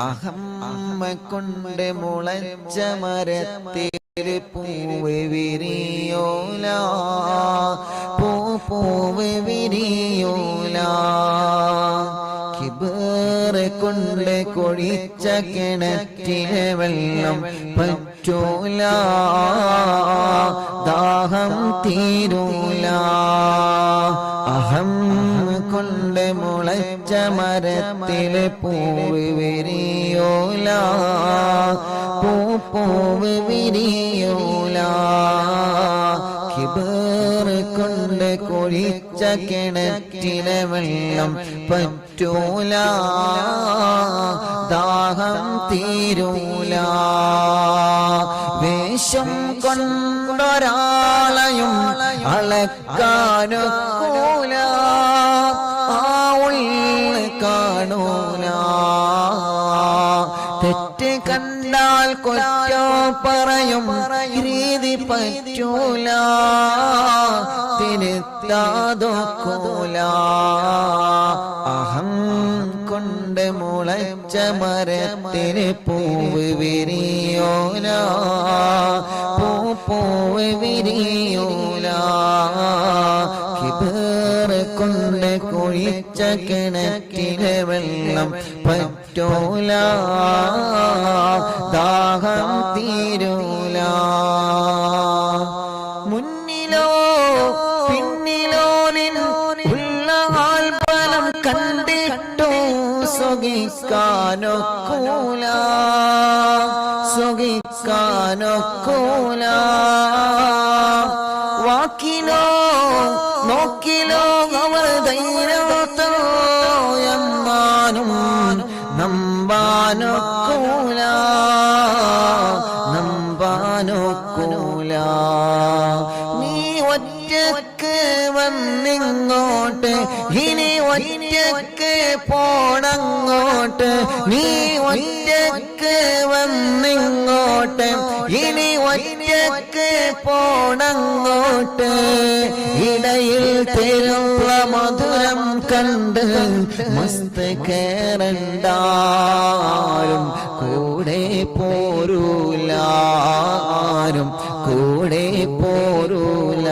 അഹമ്മ കൊണ്ട് മുളച്ച മരത്തിൽ പൂവ് വിരിയോല. പൂ പൂവ് വിരിയോല. കിബേറ് കൊണ്ട് കൊഴിച്ച കിണറ്റിലെ വെള്ളം പറ്റൂല. ദാഹം തീരൂല. അഹം കൊണ്ട് മുളച്ച മരത്തിലെ പൂവ് വിരിയോല. പൂ വിരിയൂല. കൊണ്ട് കൊഴിച്ച കിണറ്റിലെ വെള്ളം പറ്റൂല. ദാഹം തീരൂല. വേഷം കൊണ്ടൊരാളയും അളക്കാനൊക്കൂല കണ്ടാൽ കൊറ്റോ പറയും രീതി പറ്റൂല തിരുത്താതൊക്കൂല. അഹം കൊണ്ട് മുളച്ച മരത്തിന് പൂവ് വിരിയോല പൂ പൂവ് വിരിയോല. കിബേറ് കൊണ്ട് കുഴിച്ച കിണറ്റിലെ വെള്ളം പറ്റൂല. ദാഹം തീരൂല. മുന്നിലോ പിന്നിലോ ഉള്ള ആൽബലം കണ്ടിട്ടോ സുഖിക്കാനൊക്കൂല. സുഖിക്കാനൊക്കൂല. വാക്കിലോ നോക്കിലോ അവർ ധൈര്യമോ എന്നാനും നമ്പാനൊക്കൂല നമ്പാനൊക്കൂല. നീ ഒറ്റയ്ക്ക് വന്നിങ്ങോട്ട് ഇനി ഒറ്റയ്ക്ക് പോണങ്ങോട്ട്. നീ ഒറ്റയ്ക്ക് വന്നിങ്ങോട്ട് ഇനി ഒറ്റയ്ക്ക് പോണങ്ങോട്ട്. ഇടയിൽ തരുള്ള മധുരം കണ്ട് മസ്ത് കേറണ്ടാരും. കൂടെ പോരൂലാരും. കൂടെ പോരൂല